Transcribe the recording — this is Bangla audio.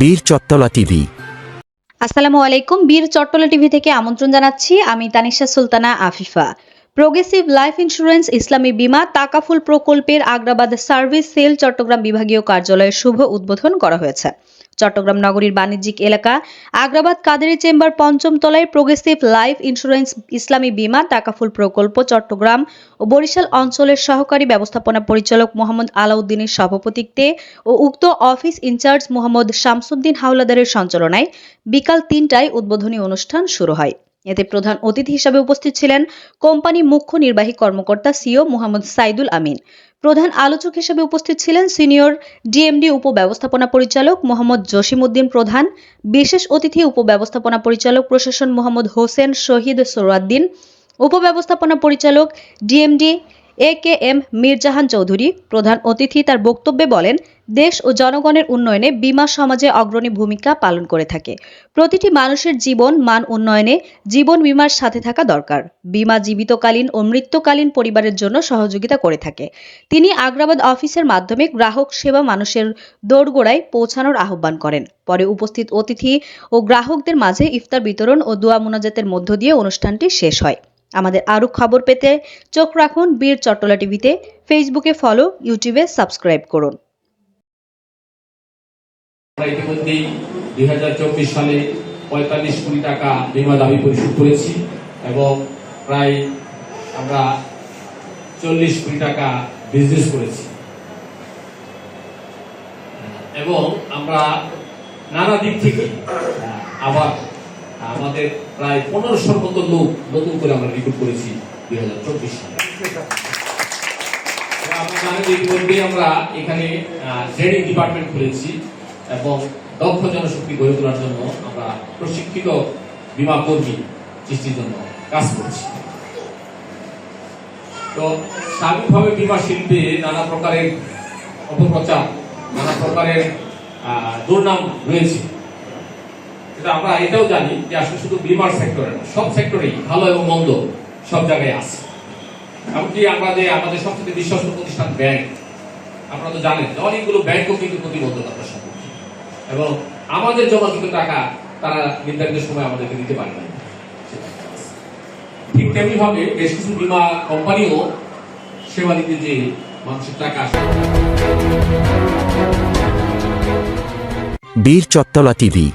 বীর চত্তলা টিভি। আসসালামু আলাইকুম, বীর চট্টলা টিভি থেকে আমন্ত্রণ জানাচ্ছি। আমি Tanisha Sultana Afifa. Progressive life insurance Islami Bima Takaful প্রকল্পের আগ্রাবাদ সার্ভিস সেল চট্টগ্রাম বিভাগীয় কার্যালয়ের শুভ উদ্বোধন করা হয়েছে। চট্টগ্রাম নগরীর বাণিজ্যিক এলাকা আগ্রাবাদ কাদেরি চেম্বার পঞ্চম তলায় প্রোগ্রেসিভ লাইফ ইন্স্যুরেন্স ইসলামী বিমা টাকাফুল প্রকল্প চট্টগ্রাম ও বরিশাল অঞ্চলের সহকারী ব্যবস্থাপনা পরিচালক মোহাম্মদ আলাউদ্দিনের সভাপতিত্বে ও উক্ত office in charge Mohammad Shamsuddin হাওলাদারের সঞ্চালনায় বিকাল তিনটায় উদ্বোধনী অনুষ্ঠান শুরু হয়। এতে প্রধান অতিথি হিসেবে উপস্থিত ছিলেন কোম্পানি মুখ্য নির্বাহী কর্মকর্তা সিও মোহাম্মদ সাইদুল আমিন। প্রধান আলোচক হিসেবে উপস্থিত ছিলেন সিনিয়র ডিএমডি উপব্যবস্থাপনা পরিচালক মোহাম্মদ জসিম উদ্দিন প্রধান, বিশেষ অতিথি উপব্যবস্থাপনা পরিচালক প্রশাসন মোহাম্মদ হোসেন শহীদ সোরাদ্দিন, উপব্যবস্থাপনা পরিচালক DMD A K M Mirjahan Chowdhury প্রধান অতিথি তার বক্তব্যে বলেন, দেশ ও জনগণের উন্নয়নে বীমা সমাজে অগ্রণী ভূমিকা পালন করে থাকে। প্রতিটি মানুষের জীবন, মান উন্নয়নে জীবন বীমার সাথে থাকা দরকার। বীমা জীবিতকালীন ও মৃত্যুকালীন পরিবারের জন্য সহযোগিতা করে থাকে। তিনি আগ্রাবাদ অফিসের মাধ্যমে গ্রাহক সেবা মানুষের দোরগোড়ায় পৌঁছানোর আহ্বান করেন। পরে উপস্থিত অতিথি ও গ্রাহকদের মাঝে ইফতার বিতরণ ও দোয়া মোনাজাতের মধ্য দিয়ে অনুষ্ঠানটি শেষ হয়। আমাদের আরও খবর পেতে চোখ রাখুন বীর চট্টলা টিভিতে। ফেসবুকে ফলো, ইউটিউবে সাবস্ক্রাইব করুন। ইতিমধ্যেই দুই হাজার চব্বিশ সালে পঁয়তাল্লিশ কোটি টাকা বিমা দাবি পরিশোধ করেছি এবং প্রায় আমরা চল্লিশ কোটি টাকা বিজনেস করেছি। এবং আমরা নানা দিক থেকে আবার আমাদের প্রায় পনেরোশোর মতো লোক নতুন করে আমরা রিক্রুট করেছি দুই হাজার চব্বিশ সালে। আমরা এখানে ট্রেনিং ডিপার্টমেন্ট খুলেছি এবং দক্ষ জনশক্তি গড়ে তোলার জন্য আমরা প্রশিক্ষিত বিমা কর্মী সৃষ্টির জন্য কাজ করছি। তো স্বাভাবিকভাবে বিমা শিল্পে নানা প্রকারের অপপ্রচার, নানা প্রকারের দুর্নাম রয়েছে। কিন্তু আমরা এটাও জানি যে আসলে শুধু বিমার সেক্টরে না, সব সেক্টরেই ভালো এবং মন্দ সব জায়গায় আছে। এমনকি আমরা যে আমাদের সবচেয়ে বিশ্বস্ত প্রতিষ্ঠান ব্যাংক আপনারা তো জানেন যে অনেকগুলো ব্যাংকও কিন্তু প্রতিবদ্ধতার সম্মুখীন এবং আমাদের জমাকৃত টাকা তারা নির্ধারিত সময় আমাদেরকে দিতে পারে না ঠিক তেমনি ভাবে বেশ কিছু বীমা কোম্পানিও সেবা দিতে যে মানুষের টাকা আসে। বীর চত্তলা টিভি